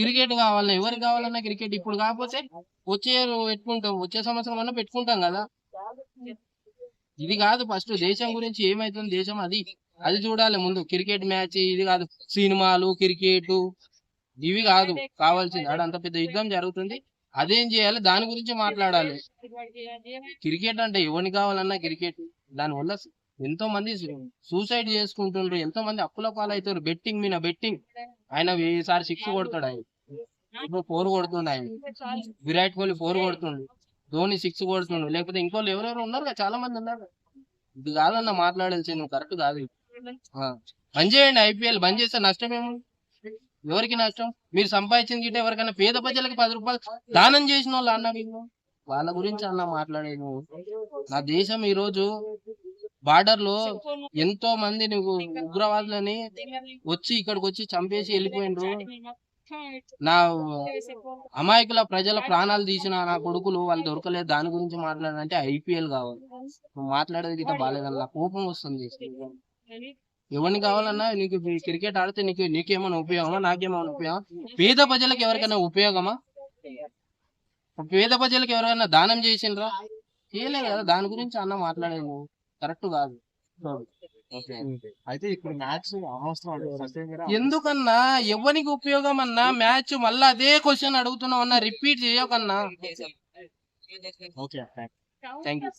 Cricket కావాలన్నా ఎవరికి కావాలన్నా క్రికెట్. ఇప్పుడు కాకపోతే వచ్చే పెట్టుకుంటాం వచ్చే సంవత్సరం అన్నా పెట్టుకుంటాం కదా. ఇది కాదు ఫస్ట్ దేశం గురించి ఏమైతుంది దేశం అది. అది చూడాలి ముందు క్రికెట్ మ్యాచ్ ఇది కాదు. సినిమాలు క్రికెట్ ఇవి కాదు కావాల్సింది. ఆడ అంత పెద్ద యుద్ధం జరుగుతుంది. అదేం చేయాలి? దాని గురించి మాట్లాడాలి. క్రికెట్ అంటే ఎవరికి కావాలన్నా క్రికెట్. దానివల్ల ఎంతో మంది సూసైడ్ చేసుకుంటుండ్రు ఎంతో మంది అప్పుల పాలవుతారు బెట్టింగ్ మీద బెట్టింగ్. ఆయన ఈసారి సిక్స్ కొడతాడు ఆయన. ఇప్పుడు ఫోర్ కొడుతుండు ఆయన. విరాట్ కోహ్లీ ఫోర్ కొడుతుండు. ధోని సిక్స్ కొడుతుండు. లేకపోతే ఇంకోళ్ళు ఎవరెవరు ఉన్నారు చాలా మంది ఉన్నారు కదా. ఇది కాదన్న మాట్లాడాల్సింది నువ్వు కరెక్ట్ కాదు. బంద్ చేయండి ఐపీఎల్. బంద్ చేస్తే నష్టం ఏముంది? ఎవరికి నష్టం? మీరు సంపాదించిన గిట్ట ఎవరికైనా పేద ప్రజలకు పది రూపాయలు దానం చేసిన వాళ్ళు అన్న వీళ్ళు? వాళ్ళ గురించి అన్న మాట్లాడేది నువ్వు. నా దేశం ఈ రోజు బార్డర్లో ఎంతో మంది నువ్వు ఉగ్రవాదులని వచ్చి ఇక్కడికి వచ్చి చంపేసి వెళ్ళిపోయినరు. నా అమాయకుల ప్రజల ప్రాణాలు తీసిన నా కొడుకులు వాళ్ళు దొరకలేదు. దాని గురించి మాట్లాడాలంటే ఐపీఎల్ కావాలి. నువ్వు మాట్లాడేది గిట్ట బాగాలేదన్న కోపం వస్తుంది ఎవరిని కావాలన్నా నీకు క్రికెట్ ఆడితే నీకు నీకేమైనా ఉపయోగమా? నాకేమైనా ఉపయోగం పేద ప్రజలకు ఎవరికైనా ఉపయోగమా? పేద ప్రజలకు ఎవరైనా దానం చేసిండ్రా? చేయలేదు కదా? దాని గురించి అన్న మాట్లాడేది నువ్వు. కరెక్ట్ కాదు. అయితే ఇప్పుడు మ్యాచ్ అనవసరం ఎందుకన్నా? ఎవరికి ఉపయోగం అన్నా? మ్యాచ్ మళ్ళా అదే క్వశ్చన్ అడుగుతున్నావు అన్నా రిపీట్ చేయకన్నా. Okay thank you